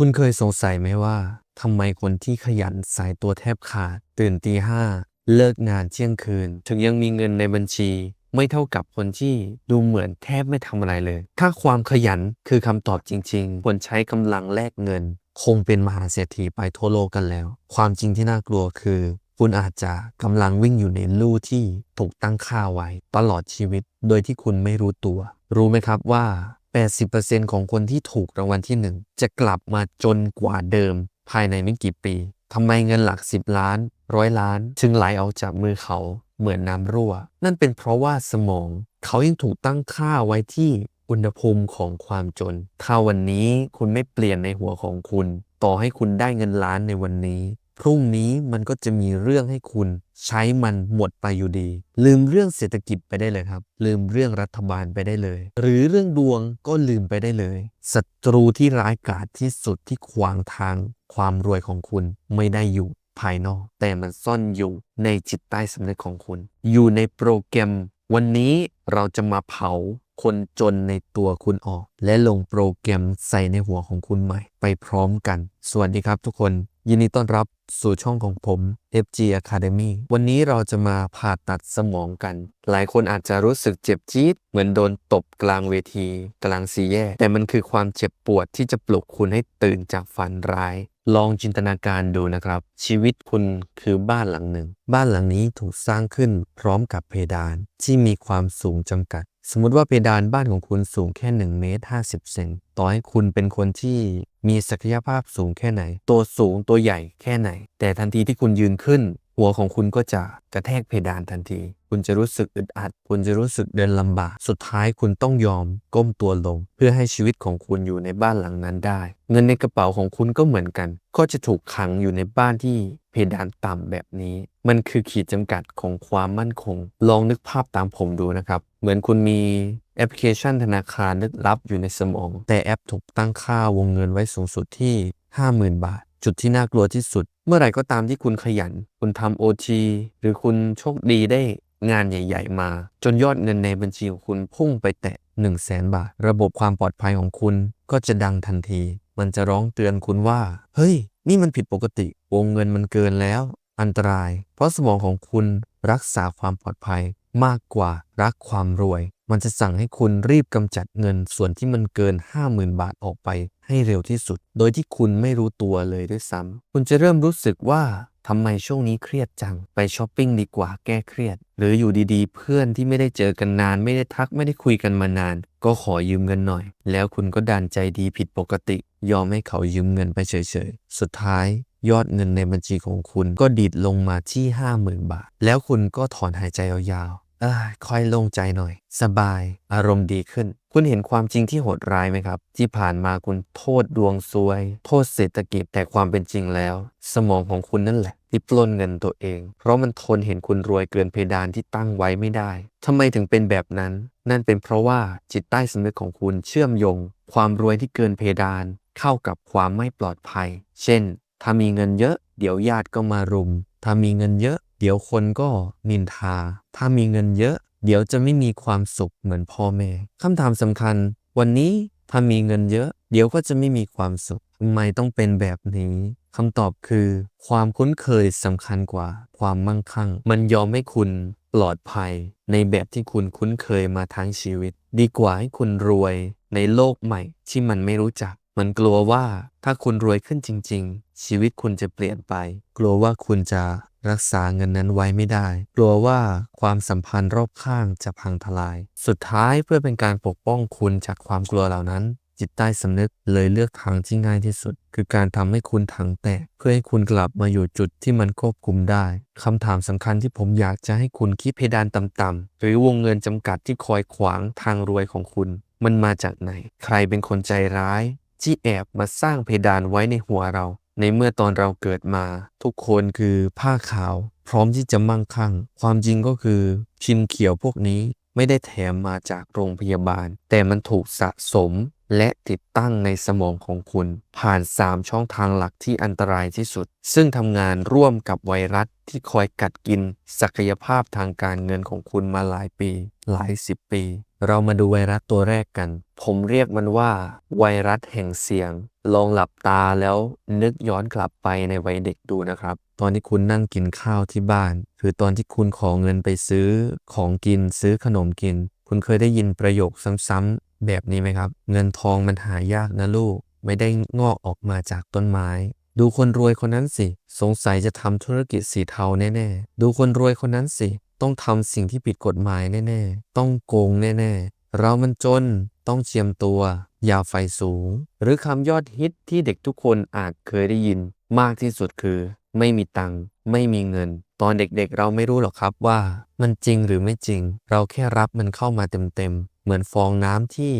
คุณเคยสงสัยไหมว่าทำไมคนที่ขยันสายตัวแทบขาด ตื่นตีห้าเลิกงานเที่ยงคืน ถึงยังมีเงินในบัญชี ไม่เท่ากับคนที่ดูเหมือนแทบไม่ทำอะไรเลย ถ้าความขยันคือคำตอบจริงๆควรใช้กำลังแลกเงิน คงเป็นมหาเศรษฐีไปทั่วโลกกันแล้ว ความจริงที่น่ากลัวคือ คุณอาจจะกำลังวิ่งอยู่ในลู่ที่ถูกตั้งค่าไว้ ตลอดชีวิต โดยที่คุณไม่รู้ตัว รู้ไหมครับว่า 80%ของคนที่ถูกรางวัลที่หนึ่งจะกลับมาจนกว่าเดิม ภายในไม่กี่ปีทำไมเงินหลัก 10 ล้านร้อยล้าน จึงไหลออกจากมือเขาเหมือนน้ำรั่ว นั่นเป็นเพราะว่าสมอง เขายังถูกตั้งค่าไว้ที่อุณหภูมิของความจน ถ้าวันนี้คุณไม่เปลี่ยนในหัวของคุณ ต่อให้คุณได้เงินล้านในวันนี้ พรุ่งนี้มันก็จะมีเรื่องให้คุณใช้มันหมดไปอยู่ดี ลืมเรื่องเศรษฐกิจไปได้เลยครับ ลืมเรื่องรัฐบาลไปได้เลย หรือเรื่องดวงก็ลืมไปได้เลยศัตรูที่ร้ายกาจที่สุดที่ขวางทางความรวยของคุณไม่ได้อยู่ภายนอก แต่มันซ่อนอยู่ในจิตใต้สำนึกของคุณ อยู่ในโปรแกรม วันนี้เราจะมาเผาคนจนในตัวคุณออก และลงโปรแกรมใส่ในหัวของคุณใหม่ ไปพร้อมกัน สวัสดีครับทุกคน ยินดีต้อนรับสู่ช่องของผม FG Academy วันนี้เราจะมาผ่าตัดสมองกัน หลายคนอาจจะรู้สึกเจ็บจี๊ดเหมือนโดนตบกลางเวที กลางสี่แยก แต่มันคือความเจ็บปวดที่จะปลุกคุณให้ตื่นจากฝันร้าย ลองจินตนาการดูนะครับ ชีวิตคุณคือบ้านหลังหนึ่ง บ้านหลังนี้ถูกสร้างขึ้นพร้อมกับเพดานที่มีความสูงจำกัด สมมติว่าเพดานบ้านของคุณสูงแค่1เมตร50 เซนต่อให้คุณเป็นคนที่มีศักยภาพสูงแค่ไหน ตัวสูงตัวใหญ่แค่ไหน แต่ทันทีที่คุณยืนขึ้น หัวของคุณก็จะกระแทกเพดานทันที คุณจะรู้สึกอึดอัด คุณจะรู้สึกเดินลำบาก สุดท้ายคุณต้องยอมก้มตัวลง เพื่อให้ชีวิตของคุณอยู่ในบ้านหลังนั้นได้ เงินในกระเป๋าของคุณก็เหมือนกัน ก็จะถูกขังอยู่ในบ้านที่ ดานต่ำแบบนี้ มันคือขีดจำกัดของความมั่นคง ลองนึกภาพตามผมดูนะครับ เหมือนคุณมีแอปพลิเคชันธนาคารลึกลับอยู่ในสมอง แต่แอปถูกตั้งค่าวงเงินไว้สูงสุดที่ 50,000 บาท จุดที่น่ากลัวที่สุด เมื่อไหร่ก็ตามที่คุณขยัน คุณทำโอทีหรือคุณโชคดีได้งานใหญ่ๆมา จนยอดเงินในบัญชีของคุณพุ่งไปแตะ1 0 0 0 0แสนบาท ระบบความปลอดภัยของคุณก็จะดังทันที มันจะร้องเตือนคุณว่า เฮ้ย นี่มันผิดปกติ วงเงินมันเกินแล้ว อันตราย เพราะสมองของคุณรักษาความปลอดภัย มากกว่ารักความรวย มันจะสั่งให้คุณรีบกำจัดเงินส่วนที่มันเกิน 50,000 บาทออกไปให้เร็วที่สุด โดยที่คุณไม่รู้ตัวเลยด้วยซ้ำคุณจะเริ่มรู้สึกว่าทำไมช่วงนี้เครียดจัง ไปช้อปปิ้งดีกว่าแก้เครียด หรืออยู่ดีๆ เพื่อนที่ไม่ได้เจอกันนาน ไม่ได้ทักไม่ได้คุยกันมานาน ก็ขอยืมเงินหน่อย แล้วคุณก็ดันใจดีผิดปกติ ยอมให้เขายืมเงินไปเฉยๆ สุดท้ายยอดเงินในบัญชีของคุณก็ดีดลงมาที่ 50,000 บาท แล้วคุณก็ถอนหายใจยาวๆเอ้ค่อยโล่งใจหน่อย สบาย อารมณ์ดีขึ้น คุณเห็นความจริงที่โหดร้ายไหมครับ ที่ผ่านมาคุณโทษดวงซวย โทษเศรษฐกิจแต่ความเป็นจริงแล้ว สมองของคุณนั่นแหละที่ปล้นเงินตัวเอง เพราะมันทนเห็นคุณรวยเกินเพดานที่ตั้งไว้ไม่ได้ทำไมถึงเป็นแบบนั้น นั่นเป็นเพราะว่าจิตใต้สำนึกของคุณเชื่อมโยง ความรวยที่เกินเพดาน เข้ากับความไม่ปลอดภัย เช่น ถ้ามีเงินเยอะ เดี๋ยวญาติก็มารุม ถ้ามีเงินเยอะ เดี๋ยวคนก็นินทา ถ้ามีเงินเยอะ เดี๋ยวจะไม่มีความสุขเหมือนพ่อแม่ คำถามสำคัญ วันนี้ถ้ามีเงินเยอะ เดี๋ยวก็จะไม่มีความสุขทำไมต้องเป็นแบบนี้คำตอบคือ ความคุ้นเคยสำคัญกว่า ความมั่งคั่ง มันยอมให้คุณปลอดภัย ในแบบที่คุณคุ้นเคยมาทั้งชีวิต ดีกว่าให้คุณรวยในโลกใหม่ที่มันไม่รู้จัก มันกลัวว่าถ้าคุณรวยขึ้นจริง ๆ ชีวิตคุณจะเปลี่ยนไป กลัวว่าคุณจะรักษาเงินนั้นไว้ไม่ได้ กลัวว่าความสัมพันธ์รอบข้างจะพังทลาย สุดท้ายเพื่อเป็นการปกป้องคุณจากความกลัวเหล่านั้น จิตใต้สำนึกเลยเลือกทางที่ง่ายที่สุด คือการทำให้คุณถังแตก เพื่อให้คุณกลับมาอยู่จุดที่มันควบคุมได้คำถามสำคัญที่ผมอยากจะให้คุณคิดเพดานต่ำๆหรือวงเงินจำกัดที่คอยขวางทางรวยของคุณ มันมาจากไหน ใครเป็นคนใจร้าย ที่แอบมาสร้างเพดานไว้ในหัวเรา ในเมื่อตอนเราเกิดมา ทุกคนคือผ้าขาว พร้อมที่จะมั่งคั่ง ความจริงก็คือชิมเขียวพวกนี้ไม่ได้แถมมาจากโรงพยาบาล แต่มันถูกสะสม และติดตั้งในสมองของคุณผ่าน 3 ช่องทางหลักที่อันตรายที่สุด ซึ่งทำงานร่วมกับไวรัสที่คอยกัดกิน ศักยภาพทางการเงินของคุณมาหลายปี หลายสิบปี เรามาดูไวรัสตัวแรกกัน ผมเรียกมันว่า ไวรัสแห่งเสียง ลองหลับตาแล้วนึกย้อนกลับไปในวัยเด็กดูนะครับ ตอนที่คุณนั่งกินข้าวที่บ้านหรือตอนที่คุณขอเงินไปซื้อของกินซื้อขนมกิน คุณเคยได้ยินประโยคซ้ำ แบบนี้ไหมครับ เงินทองมันหายากนะลูก ไม่ได้งอกออกมาจากต้นไม้ ดูคนรวยคนนั้นสิ สงสัยจะทำธุรกิจสีเทาแน่ๆ ดูคนรวยคนนั้นสิ ต้องทำสิ่งที่ผิดกฎหมายแน่ๆ ต้องโกงแน่ๆ เรามันจนต้องเจียมตัว อย่าไฟสูง หรือคำยอดฮิตที่เด็กทุกคนอาจเคยได้ยิน มากที่สุดคือ ไม่มีตังค์ไม่มีเงิน ตอนเด็กๆ เราไม่รู้หรอกครับว่า มันจริงหรือไม่จริง เราแค่รับมันเข้ามาเต็มๆ เหมือนฟองน้ำที่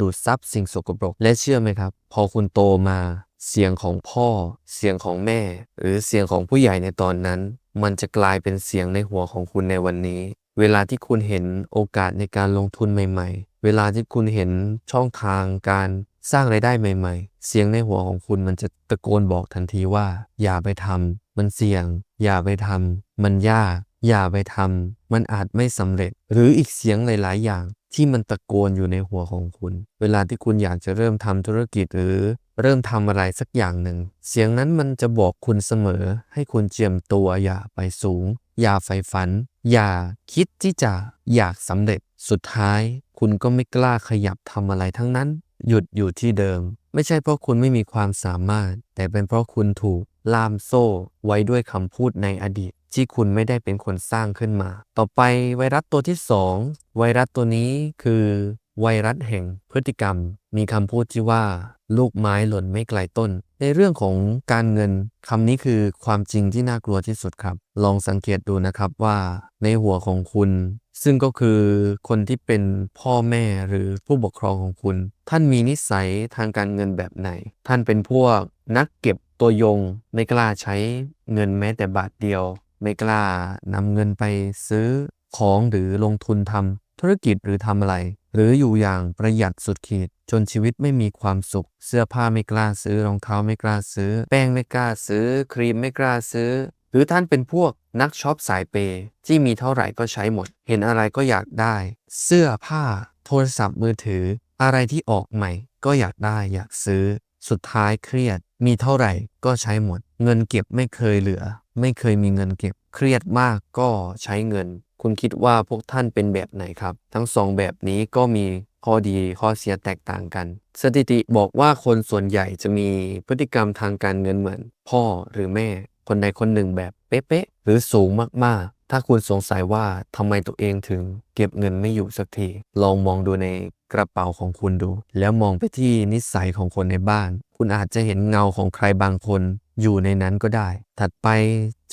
ดูดซับสิ่งสกปรก และเชื่อไหมครับ พอคุณโตมาเสียงของพ่อ เสียงของแม่ หรือเสียงของผู้ใหญ่ในตอนนั้น มันจะกลายเป็นเสียงในหัวของคุณในวันนี้ เวลาที่คุณเห็นโอกาสในการลงทุนใหม่ ๆ เวลาที่คุณเห็นช่องทางการสร้างไรายได้ใหม่ ๆ เสียงในหัวของคุณมันจะตะโกนบอกทันทีว่า อย่าไปทำมันเสี่ยง อย่าไปทำมันยาก อย่าไปทำมันอาจไม่สำเร็จ หรืออีกเสียงหลาย ๆ อย่างที่มันตะโกนอยู่ในหัวของคุณ เวลาที่คุณอยากจะเริ่มทำธุรกิจหรือเริ่มทำอะไรสักอย่างหนึ่ง เสียงนั้นมันจะบอกคุณเสมอ ให้คุณเจียมตัวอย่าไปสูง อย่าใฝ่ฝัน อย่าคิดที่จะอยากสำเร็จ สุดท้าย คุณก็ไม่กล้าขยับทำอะไรทั้งนั้น หยุดอยู่ที่เดิม ไม่ใช่เพราะคุณไม่มีความสามารถ แต่เป็นเพราะคุณถูกล่ามโซ่ไว้ด้วยคำพูดในอดีต ที่คุณไม่ได้เป็นคนสร้างขึ้นมา ต่อไปไวรัสตัวที่ 2 ไวรัสตัวนี้คือ ไวรัสแห่งพฤติกรรม มีคำพูดที่ว่า ลูกไม้หล่นไม่ไกลต้น ในเรื่องของการเงินคำนี้คือความจริงที่น่ากลัวที่สุดครับ ลองสังเกตดูนะครับว่า ในหัวของคุณ ซึ่งก็คือคนที่เป็นพ่อแม่หรือผู้ปกครองของคุณ ท่านมีนิสัยทางการเงินแบบไหน ท่านเป็นพวกนักเก็บตัวยง ไม่กล้าใช้เงินแม้แต่บาทเดียว ไม่กล้านำเงินไปซื้อของหรือลงทุนทำธุรกิจหรือทำอะไร หรืออยู่อย่างประหยัดสุดขีด จนชีวิตไม่มีความสุข เสื้อผ้าไม่กล้าซื้อรองเท้าไม่กล้าซื้อ แป้งไม่กล้าซื้อ ครีมไม่กล้าซื้อ หรือท่านเป็นพวกนักช็อปสายเปย์ที่มีเท่าไหร่ก็ใช้หมด เห็นอะไรก็อยากได้ เสื้อผ้า โทรศัพท์มือถือ อะไรที่ออกใหม่ ก็อยากได้อยากซื้อ สุดท้ายเครียด มีเท่าไหร่ก็ใช้หมด เงินเก็บไม่เคยเหลือ ไม่เคยมีเงินเก็บ เครียดมากก็ใช้เงิน คุณคิดว่าพวกท่านเป็นแบบไหนครับ ทั้งสองแบบนี้ก็มีข้อดีข้อเสียแตกต่างกัน สถิติบอกว่าคนส่วนใหญ่จะมีพฤติกรรมทางการเงินเหมือน พ่อหรือแม่ คนใดคนหนึ่งแบบเป๊ะๆหรือสูงมากๆ ถ้าคุณสงสัยว่าทำไมตัวเองถึงเก็บเงินไม่อยู่สักที ลองมองดูในกระเป๋าของคุณดู แล้วมองไปที่นิสัยของคนในบ้าน คุณอาจจะเห็นเงาของใครบางคนอยู่ในนั้นก็ได้ ถัดไป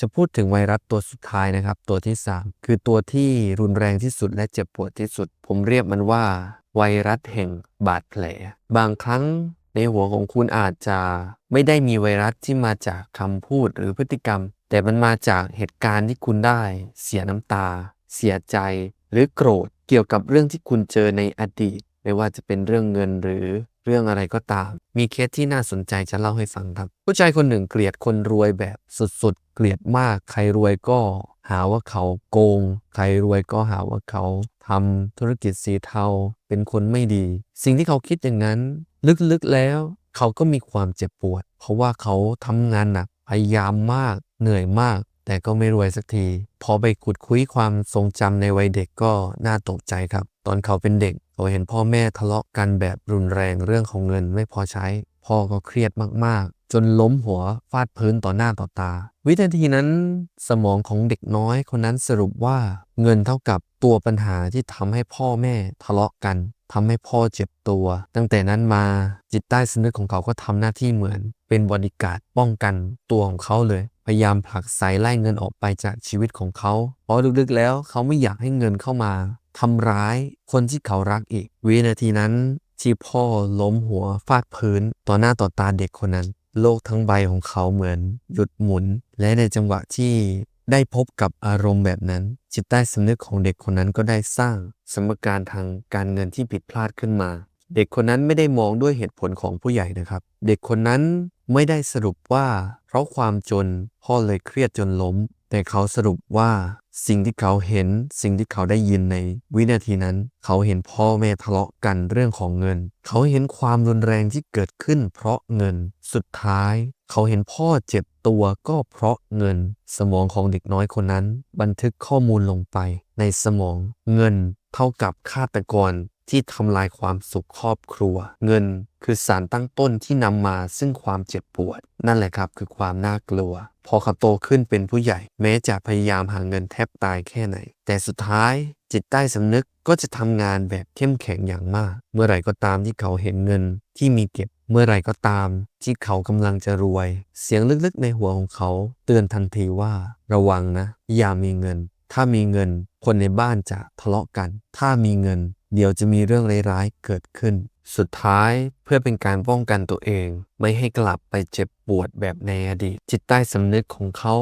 จะพูดถึงไวรัสตัวสุดท้ายนะครับ ตัวที่ 3 คือตัวที่รุนแรงที่สุดและเจ็บปวดที่สุด ผมเรียกมันว่า ไวรัสแห่งบาดแผล บางครั้ง ในหัวของคุณอาจจะไม่ได้มีไวรัสที่มาจากคำพูดหรือพฤติกรรม แต่มันมาจากเหตุการณ์ที่คุณได้ เสียน้ำตา เสียใจ หรือโกรธเกี่ยวกับเรื่องที่คุณเจอในอดีต ไม่ว่าจะเป็นเรื่องเงินหรือเรื่องอะไรก็ตาม มีเคสที่น่าสนใจจะเล่าให้ฟังครับ ผู้ชายคนหนึ่งเกลียดคนรวยแบบสุดๆ เกลียดมาก ใครรวยก็หาว่าเขาโกง ใครรวยก็หาว่าเขาทำธุรกิจสีเทาเป็นคนไม่ดี สิ่งที่เขาคิดอย่างนั้น ลึกๆแล้ว เขาก็มีความเจ็บปวด เพราะว่าเขาทำงานหนักพยายามมาก เหนื่อยมาก แต่ก็ไม่รวยสักทีพอไปขุดคุยความทรงจำในวัยเด็กก็น่าตกใจครับ ตอนเขาเป็นเด็ก เขาเห็นพ่อแม่ทะเลาะกันแบบรุนแรงเรื่องของเงินไม่พอใช้ พ่อก็เครียดมากๆจนล้มหัวฟาดพื้นต่อหน้าต่อตา วินาทีนั้นสมองของเด็กน้อยคนนั้นสรุปว่าเงินเท่ากับ ตัวปัญหาที่ทำให้พ่อแม่ทะเลาะกันทำให้พ่อเจ็บตัว ตั้งแต่นั้นมาจิตใต้สำนึกของเขาก็ทำหน้าที่เหมือน เป็นบริการดป้องกันตัวของเขาเลย พยายามผลักไสไล่เงินออกไปจากชีวิตของเขา เพราะลึกๆแล้วเขาไม่อยากให้เงินเข้ามาทำร้ายคนที่เขารักอีก วินาทีนั้นที่พ่อล้มหัวฟาดพื้น ต่อหน้าต่อตาเด็กคนนั้น โลกทั้งใบของเขาเหมือน หยุดหมุน และในจังหวะที่ได้พบกับอารมณ์แบบนั้น จิตใต้สำนึกของเด็กคนนั้นก็ได้สร้างสมการทางการเงินที่ผิดพลาดขึ้นมา เด็กคนนั้นไม่ได้มองด้วยเหตุผลของผู้ใหญ่นะครับ เด็กคนนั้นไม่ได้สรุปว่า เพราะความจนพ่อเลยเครียดจนล้ม แต่เขาสรุปว่าสิ่งที่เขาเห็นสิ่งที่เขาได้ยินในวินาทีนั้น เขาเห็นพ่อแม่ทะเลาะกันเรื่องของเงิน เขาเห็นความรุนแรงที่เกิดขึ้นเพราะเงินสุดท้าย เขาเห็นพ่อเจ็บ ตัวก็เพราะเงินสมองของเด็กน้อยคนนั้น บันทึกข้อมูลลงไป ในสมองเงินเท่ากับฆาตกรที่ทำลายความสุขครอบครัว เงินคือสารตั้งต้นที่นำมาซึ่งความเจ็บปวด นั่นแหละครับคือความน่ากลัว พอเขาโตขึ้นเป็นผู้ใหญ่ แม้จะพยายามหาเงินแทบตายแค่ไหน แต่สุดท้ายจิตใต้สำนึกก็จะทำงานแบบเข้มแข็งอย่างมาก เมื่อไหร่ก็ตามที่เขาเห็นเงินที่มีเก็บ เมื่อไหร่ก็ตามที่เขากำลังจะรวย เสียงลึกๆในหัวของเขา เตือนทันทีว่า ระวังนะ อย่ามีเงิน ถ้ามีเงิน คนในบ้านจะทะเลาะกัน ถ้ามีเงิน เดี๋ยวจะมีเรื่องร้ายๆเกิดขึ้น สุดท้ายเพื่อเป็นการป้องกันตัวเอง ไม่ให้กลับไปเจ็บปวดแบบในอดีต จิตใต้สำนึกของเขา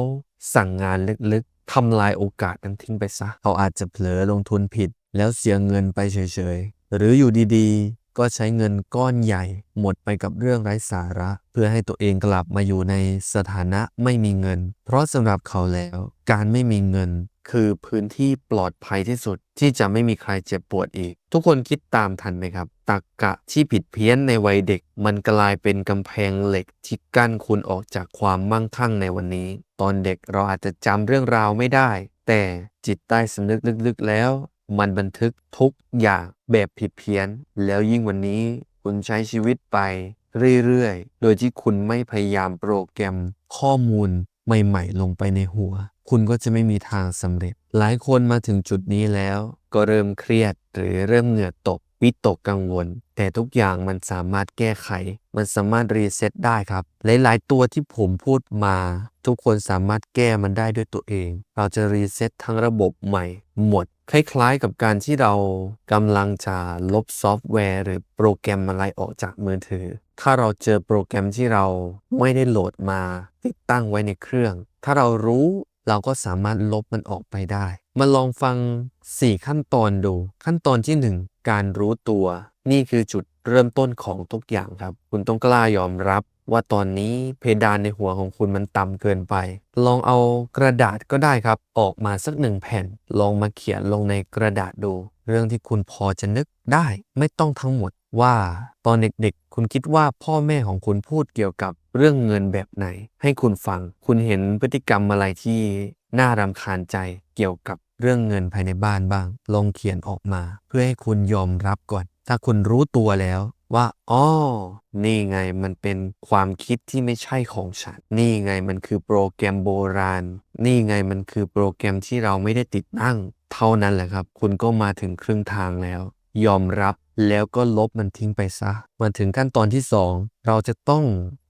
สั่งงานลึกๆทำลายโอกาสนั้นทิ้งไปซะเขาอาจจะเผลอลงทุนผิด แล้วเสียเงินไปเฉยๆหรืออยู่ดีๆ ก็ใช้เงินก้อนใหญ่ หมดไปกับเรื่องไร้สาระ เพื่อให้ตัวเองกลับมาอยู่ในสถานะไม่มีเงิน เพราะสำหรับเขาแล้ว การไม่มีเงิน คือพื้นที่ปลอดภัยที่สุด ที่จะไม่มีใครเจ็บปวดอีก ทุกคนคิดตามทันไหมครับตักกะที่ผิดเพี้ยนในวัยเด็ก มันกลายเป็นกำแพงเหล็กที่กั้นคุณออกจากความมั่งคั่งในวันนี้ ตอนเด็กเราอาจจะจำเรื่องราวไม่ได้ แต่จิตใต้สำนึกลึกๆแล้ว มันบันทึกทุกอย่างแบบผิดเพี้ยน แล้วยิ่งวันนี้คุณใช้ชีวิตไปเรื่อยๆ โดยที่คุณไม่พยายามโปรแกรมข้อมูลใหม่ๆ ลงไปในหัว คุณก็จะไม่มีทางสำเร็จ หลายคนมาถึงจุดนี้แล้ว ก็เริ่มเครียดหรือเริ่มเหงื่อตก วิตกกังวล แต่ทุกอย่างมันสามารถแก้ไข มันสามารถรีเซ็ตได้ครับ หลาย ๆ ตัวที่ผมพูดมา ทุกคนสามารถแก้มันได้ด้วยตัวเอง เราจะรีเซ็ตทั้งระบบใหม่หมด คล้าย ๆ กับการที่เรากำลังจะลบซอฟต์แวร์ หรือโปรแกรมอะไรออกจากมือถือ ถ้าเราเจอโปรแกรมที่เราไม่ได้โหลดมา ติดตั้งไว้ในเครื่อง ถ้าเรารู้เราก็สามารถลบมันออกไปได้ มาลองฟัง 4 ขั้นตอนดู ขั้นตอนที่1 การรู้ตัว นี่คือจุดเริ่มต้นของทุกอย่างครับ คุณต้องกล้ายอมรับว่าตอนนี้เพดานในหัวของคุณมันต่ำเกินไป ลองเอากระดาษก็ได้ครับ ออกมาสักหนึ่งแผ่น ลองมาเขียนลงในกระดาษดู เรื่องที่คุณพอจะนึกได้ ไม่ต้องทั้งหมดว่าตอนเด็กๆ คุณคิดว่าพ่อแม่ของคุณพูดเกี่ยวกับเรื่องเงินแบบไหน ให้คุณฟัง คุณเห็นพฤติกรรมอะไรที่น่ารำคาญใจเกี่ยวกับ เรื่องเงินภายในบ้านบ้าง ลองเขียนออกมา เพื่อให้คุณยอมรับก่อน ถ้าคุณรู้ตัวแล้วว่าอ๋อนี่ไงมันเป็นความคิดที่ไม่ใช่ของฉัน นี่ไงมันคือโปรแกรมโบราณ นี่ไงมันคือโปรแกรมที่เราไม่ได้ติดตั้ง เท่านั้นแหละครับ คุณก็มาถึงครึ่งทางแล้ว ยอมรับแล้วก็ลบมันทิ้งไปซะมาถึงขั้นตอนที่ 2 เราจะต้อง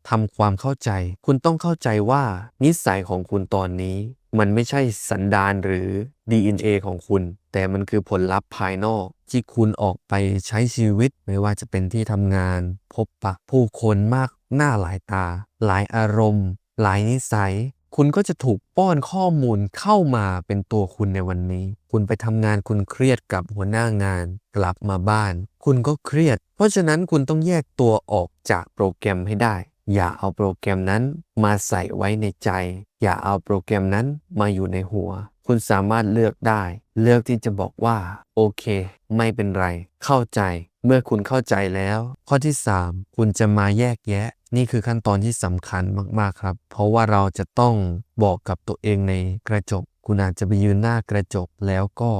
ทำความเข้าใจ คุณต้องเข้าใจว่านิสัยของคุณตอนนี้ มันไม่ใช่สันดานหรือ DNA ของคุณ แต่มันคือผลลัพธ์ภายนอก ที่คุณออกไปใช้ชีวิตไม่ว่าจะเป็นที่ทำงาน พบปะผู้คนมากหน้าหลายตา หลายอารมณ์ หลายนิสัย คุณก็จะถูกป้อนข้อมูลเข้ามาเป็นตัวคุณในวันนี้ คุณไปทำงานคุณเครียดกับหัวหน้างาน กลับมาบ้าน คุณก็เครียด เพราะฉะนั้นคุณต้องแยกตัวออกจากโปรแกรมให้ได้ อย่าเอาโปรแกรมนั้นมาใส่ไว้ในใจ อย่าเอาโปรแกรมนั้นมาอยู่ในหัว คุณสามารถเลือกได้ เลือกที่จะบอกว่า โอเค ไม่เป็นไร เข้าใจ เมื่อคุณเข้าใจแล้ว ข้อที่ 3 คุณจะมาแยกแยะ นี่คือขั้นตอนที่สำคัญมากๆครับ เพราะว่าเราจะต้องบอกกับตัวเองในกระจก คุณอาจจะไปยืนหน้ากระจกแล้วก็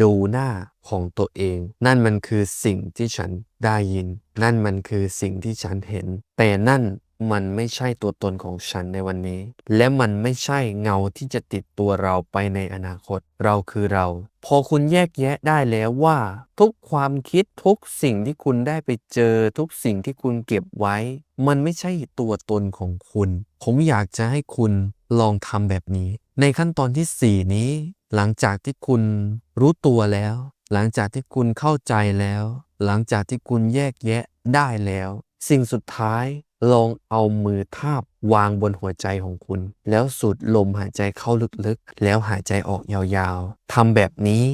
ดูหน้าของตัวเอง นั่นมันคือสิ่งที่ฉันได้ยิน นั่นมันคือสิ่งที่ฉันเห็น แต่นั่น มันไม่ใช่ตัวตนของฉันในวันนี้ และมันไม่ใช่เงาที่จะติดตัวเราไปในอนาคต เราคือเรา พอคุณแยกแยะได้แล้วว่า ทุกความคิดทุกสิ่งที่คุณได้ไปเจอ ทุกสิ่งที่คุณเก็บไว้ มันไม่ใช่ตัวตนของคุณ ผมอยากจะให้คุณลองทำแบบนี้ ในขั้นตอนที่ 4 นี้ หลังจากที่คุณรู้ตัวแล้ว หลังจากที่คุณเข้าใจแล้ว หลังจากที่คุณแยกแยะได้แล้ว สิ่งสุดท้าย ลองเอามือทาบวางบนหัวใจของคุณ แล้วสูดลมหายใจเข้าลึกๆ แล้วหายใจออกยาวๆทำแบบนี้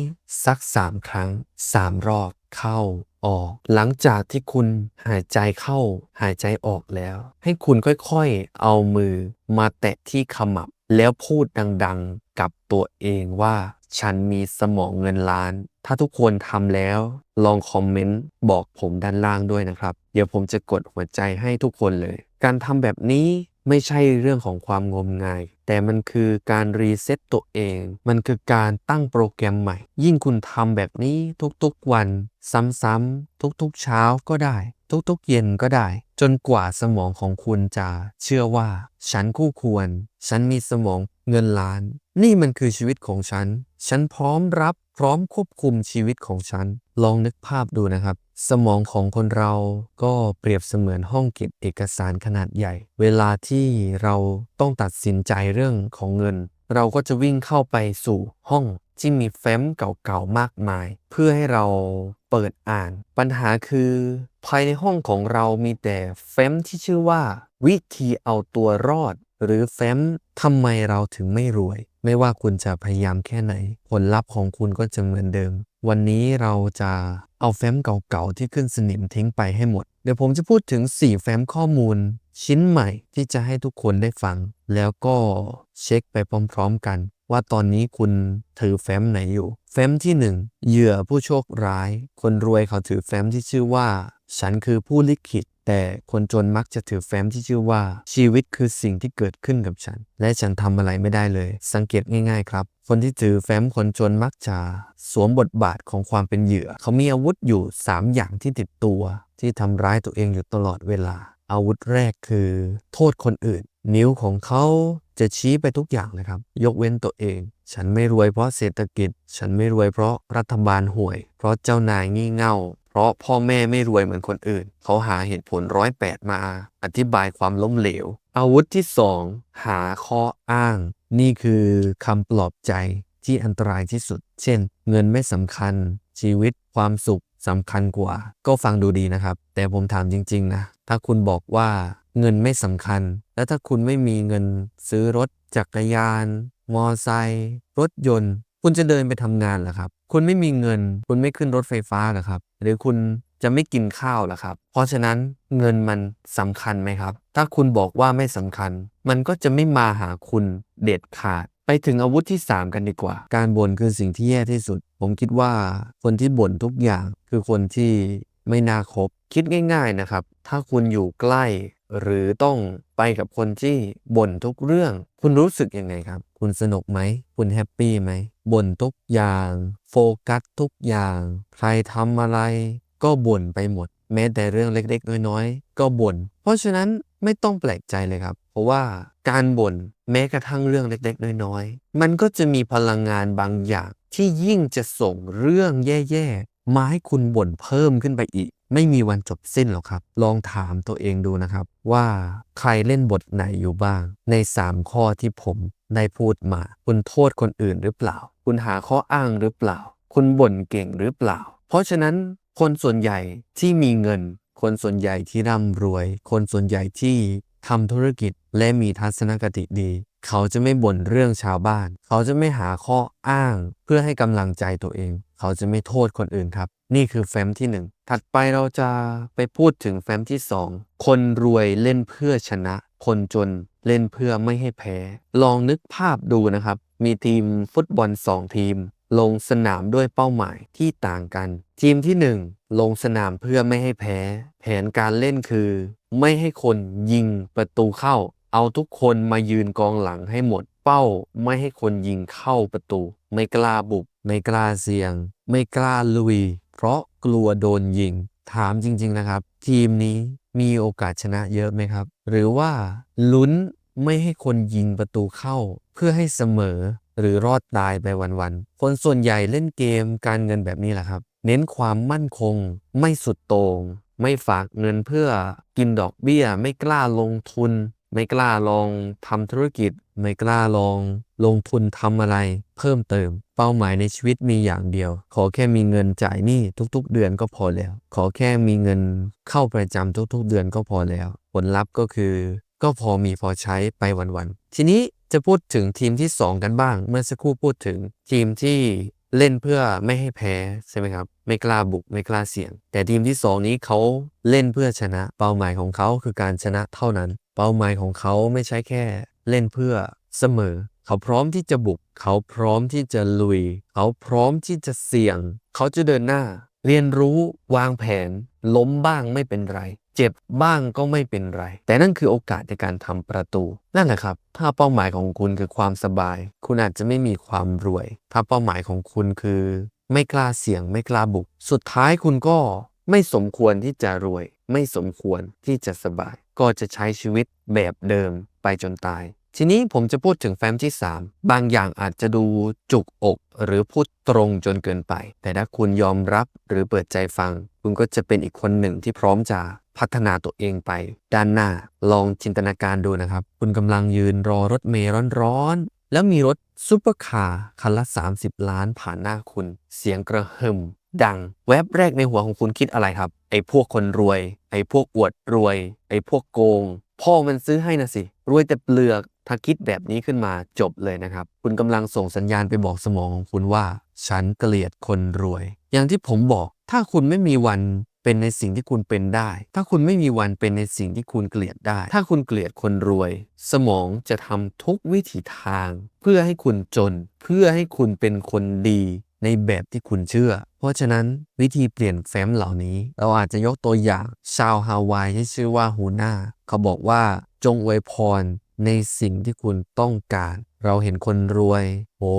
สักสามครั้งสามรอบเข้าออก หลังจากที่คุณหายใจเข้า หายใจออกแล้ว ให้คุณค่อยๆ เอามือมาแตะที่ขมับ แล้วพูดดังๆ กับตัวเองว่า ฉันมีสมองเงินล้าน ถ้าทุกคนทำแล้ว ลองคอมเมนต์บอกผมด้านล่างด้วยนะครับ เดี๋ยวผมจะกดหัวใจให้ทุกคนเลย การทำแบบนี้ไม่ใช่เรื่องของความงมงาย แต่มันคือการรีเซ็ตตัวเอง มันคือการตั้งโปรแกรมใหม่ ยิ่งคุณทำแบบนี้ทุกๆวัน ซ้ำๆทุกๆเช้าก็ได้ ทุกๆเย็นก็ได้ จนกว่าสมองของคุณจะเชื่อว่า ฉันคู่ควร ฉันมีสมองเงินล้าน นี่มันคือชีวิตของฉัน ฉันพร้อมรับพร้อมควบคุมชีวิตของฉัน ลองนึกภาพดูนะครับ สมองของคนเราก็เปรียบเสมือนห้องเก็บเอกสารขนาดใหญ่ เวลาที่เราต้องตัดสินใจเรื่องของเงิน เราก็จะวิ่งเข้าไปสู่ห้องที่มีแฟ้มเก่าๆมากมาย เพื่อให้เราเปิดอ่าน ปัญหาคือ ภายในห้องของเรามีแต่แฟ้มที่ชื่อว่า วิธีเอาตัวรอด หรือแฟ้มทำไมเราถึงไม่รวย ไม่ว่าคุณจะพยายามแค่ไหน ผลลัพธ์ของคุณก็จะเหมือนเดิม วันนี้เราจะเอาแฟ้มเก่าๆ ที่ขึ้นสนิมทิ้งไปให้หมด เดี๋ยวผมจะพูดถึง 4 แฟ้มข้อมูล ชิ้นใหม่ที่จะให้ทุกคนได้ฟัง แล้วก็เช็คไปพร้อมๆกัน ว่าตอนนี้คุณถือแฟ้มไหนอยู่ แฟ้มที่ 1 เหยื่อผู้โชคร้าย คนรวยเขาถือแฟ้มที่ชื่อว่า ฉันคือผู้ลิขิต แต่คนจนมักจะถือแฟ้มที่ชื่อว่า ชีวิตคือสิ่งที่เกิดขึ้นกับฉัน และฉันทำอะไรไม่ได้เลย สังเกตง่ายๆครับ คนที่ถือแฟ้มคนจนมักจะสวมบทบาทของความเป็นเหยื่อ เขามีอาวุธอยู่ 3 อย่างที่ติดตัว ที่ทำร้ายตัวเองอยู่ตลอดเวลา อาวุธแรกคือ โทษคนอื่น นิ้วของเขาจะชี้ไปทุกอย่างเลยครับ ยกเว้นตัวเอง ฉันไม่รวยเพราะเศรษฐกิจ ฉันไม่รวยเพราะรัฐบาลห่วย เพราะเจ้านายงี่เง่า ราะพ่อแม่ไม่รวยเหมือนคนอื่น เขาหาเหตุผลร้อยแปดมา อธิบายความล้มเหลว อาวุธที่สองหาข้ออ้าง นี่คือคำปลอบใจที่อันตรายที่สุด เช่น เงินไม่สำคัญ ชีวิตความสุขสำคัญกว่า ก็ฟังดูดีนะครับ แต่ผมถามจริง ๆ นะ ถ้าคุณบอกว่าเงินไม่สำคัญ แล้วถ้าคุณไม่มีเงินซื้อรถจักรยาน มอไซค์รถยนต์ คุณจะเดินไปทำงานเหรอครับ คุณไม่มีเงิน คุณไม่ขึ้นรถไฟฟ้าเหรอครับ หรือคุณจะไม่กินข้าวเหรอครับ เพราะฉะนั้นเงินมันสำคัญไหมครับ ถ้าคุณบอกว่าไม่สำคัญ มันก็จะไม่มาหาคุณเด็ดขาด ไปถึงอาวุธที่ 3 กันดีกว่า การบ่นคือสิ่งที่แย่ที่สุด ผมคิดว่าคนที่บ่นทุกอย่างคือคนที่ไม่น่าคบ คิดง่าย ๆนะครับ ถ้าคุณอยู่ใกล้ หรือต้องไปกับคนที่บ่นทุกเรื่อง คุณรู้สึกยังไงครับ คุณสนุกไหม คุณแฮปปี้ไหม บ่นทุกอย่าง โฟกัสทุกอย่าง ใครทำอะไร ก็บ่นไปหมด แม้แต่เรื่องเล็กๆ น้อยๆ ก็บ่น เพราะฉะนั้นไม่ต้องแปลกใจเลยครับ เพราะว่าการบ่นแม้กระทั่งเรื่องเล็กๆ น้อยๆ มันก็จะมีพลังงานบางอย่างที่ยิ่งจะส่งเรื่องแย่ๆ มาให้คุณบ่นเพิ่มขึ้นไปอีก ไม่มีวันจบสิ้นหรอกครับ ลองถามตัวเองดูนะครับ ว่าใครเล่นบทไหนอยู่บ้าง ใน 3 ข้อที่ผมได้พูดมา คุณโทษคนอื่นหรือเปล่า คุณหาข้ออ้างหรือเปล่า คุณบ่นเก่งหรือเปล่า เพราะฉะนั้นคนส่วนใหญ่ที่มีเงิน คนส่วนใหญ่ที่ร่ำรวย คนส่วนใหญ่ที่ทำธุรกิจและมีทัศนคติดี เขาจะไม่บ่นเรื่องชาวบ้าน เขาจะไม่หาข้ออ้าง เพื่อให้กำลังใจตัวเอง เขาจะไม่โทษคนอื่นครับ นี่คือแฟ้มที่ 1 ถัดไปเราจะไปพูดถึงแฟ้มที่ 2 คนรวยเล่นเพื่อชนะ คนจนเล่นเพื่อไม่ให้แพ้ ลองนึกภาพดูนะครับ มีทีมฟุตบอล 2 ทีม ลงสนามด้วยเป้าหมายที่ต่างกัน ทีมที่ 1 ลงสนามเพื่อไม่ให้แพ้ แผนการเล่นคือ ไม่ให้คนยิงประตูเข้า เอาทุกคนมายืนกองหลังให้หมดเป้า ไม่ให้คนยิงเข้าประตู ไม่กล้าบุก ไม่กล้าเสี่ยง ไม่กล้าลุย เพราะกลัวโดนยิง ถามจริงๆนะครับ ทีมนี้มีโอกาสชนะเยอะไหมครับ หรือว่าลุ้นไม่ให้คนยิงประตูเข้า เพื่อให้เสมอหรือรอดตายไปวันๆ คนส่วนใหญ่เล่นเกมการเงินแบบนี้แหละครับ เน้นความมั่นคง ไม่สุดโต่งไม่ฝากเงินเพื่อกินดอกเบี้ย ไม่กล้าลงทุน ไม่กล้าลองทำธุรกิจ ไม่กล้าลองลงทุนทำอะไร เพิ่มเติม เป้าหมายในชีวิตมีอย่างเดียว ขอแค่มีเงินจ่ายหนี้ทุกๆ เดือนก็พอแล้ว ขอแค่มีเงินเข้าประจำทุกๆ เดือนก็พอแล้ว ผลลัพธ์ก็คือ ก็พอมีพอใช้ไปวันๆทีนี้จะพูดถึงทีมที่ 2 กันบ้าง เมื่อสักครู่พูดถึงทีมที่ เล่นเพื่อไม่ให้แพ้ใช่ไหมครับ ไม่กล้าบุกไม่กล้าเสี่ยง แต่ทีมที่ 2 นี้เขาเล่นเพื่อชนะ เป้าหมายของเขาคือการชนะเท่านั้น เป้าหมายของเขาไม่ใช่แค่ เล่นเพื่อเสมอ เขาพร้อมที่จะบุก เขาพร้อมที่จะลุย เขาพร้อมที่จะเสี่ยง เขาจะเดินหน้า เรียนรู้วางแผน ล้มบ้างไม่เป็นไร เจ็บบ้างก็ไม่เป็นไร แต่นั่นคือโอกาสในการทำประตู นั่นแหละครับ ถ้าเป้าหมายของคุณคือความสบาย คุณอาจจะไม่มีความรวย ถ้าเป้าหมายของคุณคือ ไม่กล้าเสี่ยงไม่กล้าบุก สุดท้ายคุณก็ไม่สมควรที่จะรวย ไม่สมควรที่จะสบาย ก็จะใช้ชีวิตแบบเดิมไปจนตาย ทีนี้ผมจะพูดถึงแฟ้มที่ 3 บางอย่างอาจจะดูจุกอกหรือพูดตรงจนเกินไป แต่ถ้าคุณยอมรับหรือเปิดใจฟัง คุณก็จะเป็นอีกคนหนึ่งที่พร้อมจะ พัฒนาตัวเองไป ด้านหน้าลองจินตนาการดูนะครับ คุณกำลังยืนรอรถเมล์ร้อนๆ แล้วมีรถซุปเปอร์คาร์คันละ 30 ล้านผ่านหน้าคุณ เสียงกระหึ่มดังแวบแรกในหัวของคุณคิดอะไรครับ ไอ้พวกคนรวย ไอ้พวกอวดรวย ไอ้พวกโกง พ่อมันซื้อให้นะสิ รวยแต่เปลือกถ้าคิดแบบนี้ขึ้นมาจบเลยนะครับ คุณกำลังส่งสัญญาณไปบอกสมองของคุณว่า ฉันเกลียดคนรวย อย่างที่ผมบอกถ้าคุณไม่มีวัน เป็นในสิ่งที่คุณเป็นได้ ถ้าคุณไม่มีวันเป็นในสิ่งที่คุณเกลียดได้ ถ้าคุณเกลียดคนรวย สมองจะทำทุกวิถีทาง เพื่อให้คุณจน เพื่อให้คุณเป็นคนดีในแบบที่คุณเชื่อ เพราะฉะนั้นวิธีเปลี่ยนแฟ้มเหล่านี้ เราอาจจะยกตัวอย่างชาวฮาวายที่ชื่อว่าฮูน่าเขาบอกว่าจงอวยพรในสิ่งที่คุณต้องการ เราเห็นคนรวย โอ้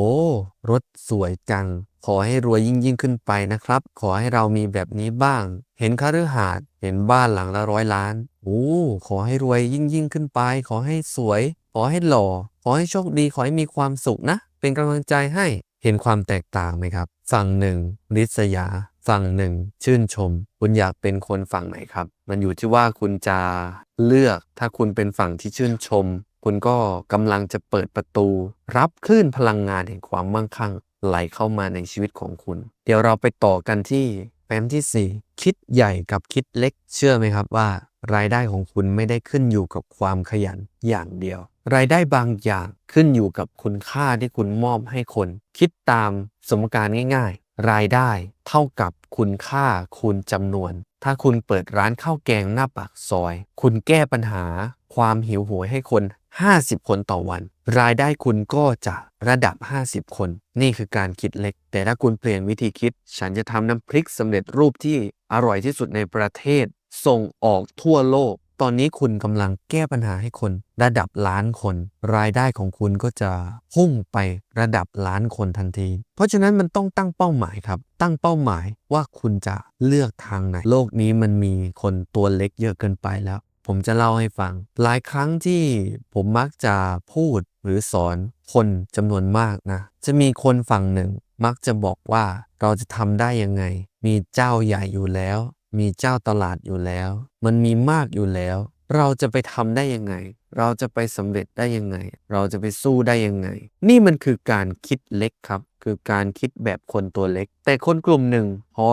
รถสวยจัง ขอให้รวยยิ่งยิ่งขึ้นไปนะครับ ขอให้เรามีแบบนี้บ้าง เห็นคฤหาสน์เห็นบ้านหลังละร้อยล้านโอ้ขอให้รวยยิ่งยิ่งขึ้นไป ขอให้สวย ขอให้หล่อ ขอให้โชคดี ขอให้มีความสุขนะ เป็นกำลังใจให้เห็นความแตกต่างไหมครับ ฝั่งหนึ่งริษยา ฝั่งหนึ่ง ชื่นชม คุณอยากเป็นคนฝั่งไหนครับ มันอยู่ที่ว่าคุณจะเลือกถ้าคุณเป็นฝั่งที่ชื่นชม คุณก็กำลังจะเปิดประตู รับคลื่นพลังงานแห่งความมั่งคั่ง ไหลเข้ามาในชีวิตของคุณ เดี๋ยวเราไปต่อกันที่แฟ้มที่ 4 คิดใหญ่กับคิดเล็ก เชื่อไหมครับว่า รายได้ของคุณไม่ได้ขึ้นอยู่กับความขยันอย่างเดียว รายได้บางอย่างขึ้นอยู่กับคุณค่าที่คุณมอบให้คน คิดตามสมการง่ายๆ รายได้เท่ากับคุณค่าคูณจำนวน ถ้าคุณเปิดร้านข้าวแกงหน้าปากซอย คุณแก้ปัญหาความหิวโหยให้คน 50 คนต่อวัน รายได้คุณก็จะระดับ 50 คน นี่คือการคิดเล็ก แต่ถ้าคุณเปลี่ยนวิธีคิด ฉันจะทำน้ำพริกสำเร็จรูปที่อร่อยที่สุดในประเทศ ส่งออกทั่วโลก ตอนนี้คุณกำลังแก้ปัญหาให้คน ระดับล้านคน รายได้ของคุณก็จะพุ่งไประดับล้านคนทันที เพราะฉะนั้นมันต้องตั้งเป้าหมายครับ ตั้งเป้าหมายว่าคุณจะเลือกทางไหน โลกนี้มันมีคนตัวเล็กเยอะเกินไปแล้ว ผมจะเล่าให้ฟัง หลายครั้งที่ผมมักจะพูดหรือสอนคนจำนวนมากนะ จะมีคนฝั่งหนึ่ง มักจะบอกว่าเราจะทำได้ยังไง มีเจ้าใหญ่อยู่แล้ว มีเจ้าตลาดอยู่แล้ว มันมีมากอยู่แล้ว เราจะไปทำได้ยังไง เราจะไปสำเร็จได้ยังไง เราจะไปสู้ได้ยังไง นี่มันคือการคิดเล็กครับ คือการคิดแบบคนตัวเล็ก แต่คนกลุ่มหนึ่งพอ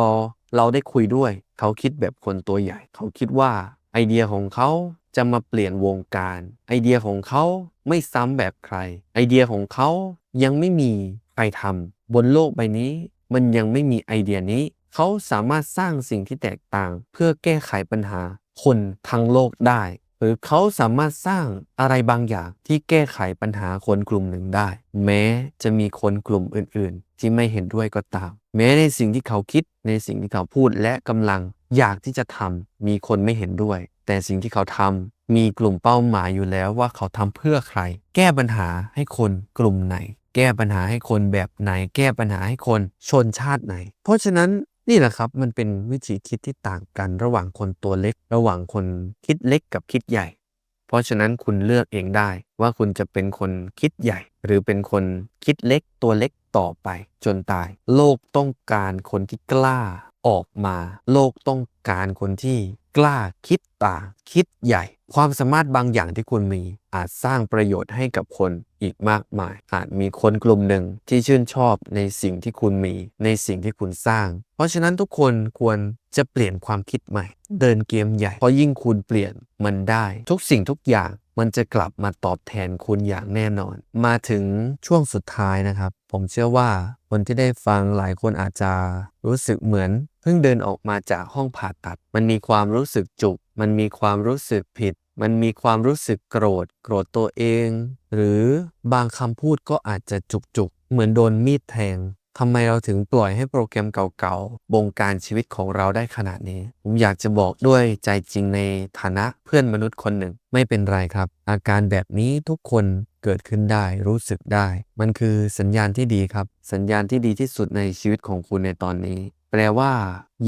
เราได้คุยด้วย เขาคิดแบบคนตัวใหญ่ เขาคิดว่า ไอเดียของเขาจะมาเปลี่ยนวงการ ไอเดียของเขาไม่ซ้ำแบบใคร ไอเดียของเขายังไม่มีใครทำบนโลกใบนี้ มันยังไม่มีไอเดียนี้ เขาสามารถสร้างสิ่งที่แตกต่าง เพื่อแก้ไขปัญหาคนทั้งโลกได้ หรือเขาสามารถสร้างอะไรบางอย่างที่แก้ไขปัญหาคนกลุ่มหนึ่งได้ แม้จะมีคนกลุ่มอื่นๆ ที่ไม่เห็นด้วยก็ตาม แม้ในสิ่งที่เขาคิดในสิ่งที่เขาพูดและกำลังอยากที่จะทำมีคนไม่เห็นด้วย แต่สิ่งที่เขาทำมีกลุ่มเป้าหมายอยู่แล้วว่าเขาทำเพื่อใคร แก้ปัญหาให้คนกลุ่มไหน แก้ปัญหาให้คนแบบไหน แก้ปัญหาให้คนชนชาติไหน เพราะฉะนั้น นี่แหละครับมันเป็นวิธีคิดที่ต่างกันระหว่างคนตัวเล็ก ระหว่างคนคิดเล็กกับคิดใหญ่ เพราะฉะนั้นคุณเลือกเองได้ว่าคุณจะเป็นคนคิดใหญ่ หรือเป็นคนคิดเล็กตัวเล็กต่อไป จนตาย โลกต้องการคนที่กล้าออกมา โลกต้องการคนที่กล้าคิดต่างคิดใหญ่ ความสามารถบางอย่างที่คุณมีอาจสร้างประโยชน์ให้กับคนอีกมากมาย อาจมีคนกลุ่มหนึ่งที่ชื่นชอบในสิ่งที่คุณมีในสิ่งที่คุณสร้าง เพราะฉะนั้นทุกคนควรจะเปลี่ยนความคิดใหม่ เดินเกมใหญ่ เพราะยิ่งคุณเปลี่ยนมันได้ ทุกสิ่งทุกอย่างมันจะกลับมาตอบแทนคุณอย่างแน่นอน มาถึงช่วงสุดท้ายนะครับ ผมเชื่อว่าคนที่ได้ฟังหลายคนอาจจะรู้สึกเหมือน เพิ่งเดินออกมาจากห้องผ่าตัด มันมีความรู้สึกจุก มันมีความรู้สึกผิด มันมีความรู้สึกโกรธ โกรธตัวเอง หรือบางคำพูดก็อาจจะจุกจุกๆ เหมือนโดนมีดแทงทำไมเราถึงปล่อยให้โปรแกรมเก่าๆ บงการชีวิตของเราได้ขนาดนี้ ผมอยากจะบอกด้วยใจจริงในฐานะเพื่อนมนุษย์คนหนึ่ง ไม่เป็นไรครับ อาการแบบนี้ทุกคนเกิดขึ้นได้รู้สึกได้ มันคือสัญญาณที่ดีครับ สัญญาณที่ดีที่สุดในชีวิตของคุณในตอนนี้ ลว่า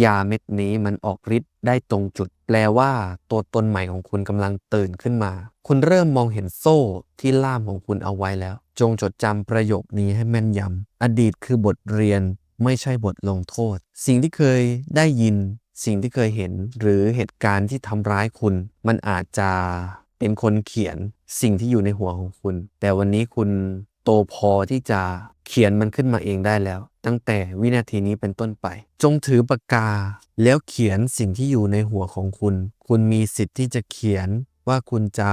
ยาเม็ดนี้มันออกฤทธิ์ได้ตรงจุด แปลว่าตัวตนใหม่ของคุณกำลังตื่นขึ้นมา คุณเริ่มมองเห็นโซ่ที่ล่ามของคุณเอาไว้แล้ว จงจดจำประโยคนี้ให้แม่นยำอดีตคือบทเรียนไม่ใช่บทลงโทษ สิ่งที่เคยได้ยิน สิ่งที่เคยเห็น หรือเหตุการณ์ที่ทำร้ายคุณ มันอาจจะเป็นคนเขียนสิ่งที่อยู่ในหัวของคุณ แต่วันนี้คุณ โตพอที่จะเขียนมันขึ้นมาเองได้แล้ว ตั้งแต่วินาทีนี้เป็นต้นไป จงถือปากกา แล้วเขียนสิ่งที่อยู่ในหัวของคุณ คุณมีสิทธิ์ที่จะเขียนว่าคุณจะ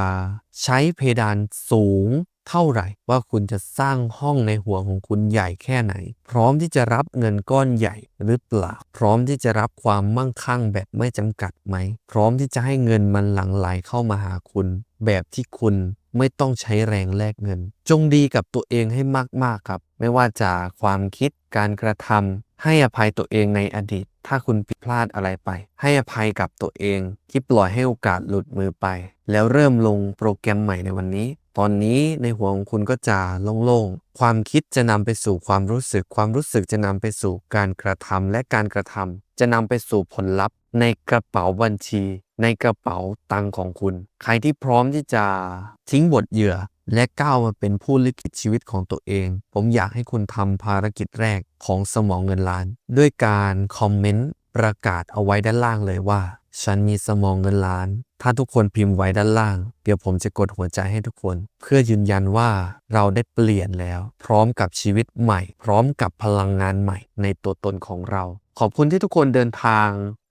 ใช้เพดานสูงเท่าไหร่ ว่าคุณจะสร้างห้องในหัวของคุณใหญ่แค่ไหน พร้อมที่จะรับเงินก้อนใหญ่หรือเปล่า พร้อมที่จะรับความมั่งคั่งแบบไม่จำกัดไหม พร้อมที่จะให้เงินมันหลั่งไหลเข้ามาหาคุณ แบบที่คุณ ไม่ต้องใช้แรงแลกเงิน จงดีกับตัวเองให้มากๆครับ ไม่ว่าจากความคิดการกระทำให้อภัยตัวเองในอดีต ถ้าคุณผิดพลาดอะไรไป ให้อภัยกับตัวเองที่ปล่อยให้โอกาสหลุดมือไป แล้วเริ่มลงโปรแกรมใหม่ในวันนี้ ตอนนี้ในหัวของคุณก็จะโล่งๆ ความคิดจะนำไปสู่ความรู้สึก ความรู้สึกจะนำไปสู่การกระทำและการกระทำจะนำไปสู่ผลลัพธ์ ในกระเป๋าบัญชี ในกระเป๋าตังค์ของคุณ ใครที่พร้อมที่จะทิ้งบทเหยื่อ และก้าวมาเป็นผู้ลิขิตชีวิตของตัวเอง ผมอยากให้คุณทำภารกิจแรกของสมองเงินล้าน ด้วยการคอมเมนต์ประกาศเอาไว้ด้านล่างเลยว่า ฉันมีสมองเงินล้าน ถ้าทุกคนพิมพ์ไว้ด้านล่าง เดี๋ยวผมจะกดหัวใจให้ทุกคน เพื่อยืนยันว่าเราได้เปลี่ยนแล้ว พร้อมกับชีวิตใหม่ พร้อมกับพลังงานใหม่ ในตัวตนของเรา ขอบคุณที่ทุกคนเดินทาง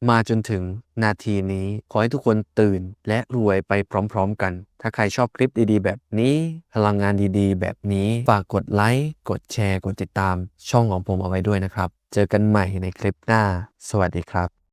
มาจนถึงนาทีนี้ ขอให้ทุกคนตื่น และรวยไปพร้อม ๆ กัน ถ้าใครชอบคลิปดีๆ แบบนี้ พลังงานดีๆ แบบนี้ ฝากกดไลค์ กดแชร์ กดติดตาม ช่องของผมเอาไว้ด้วยนะครับ เจอกันใหม่ในคลิปหน้า สวัสดีครับ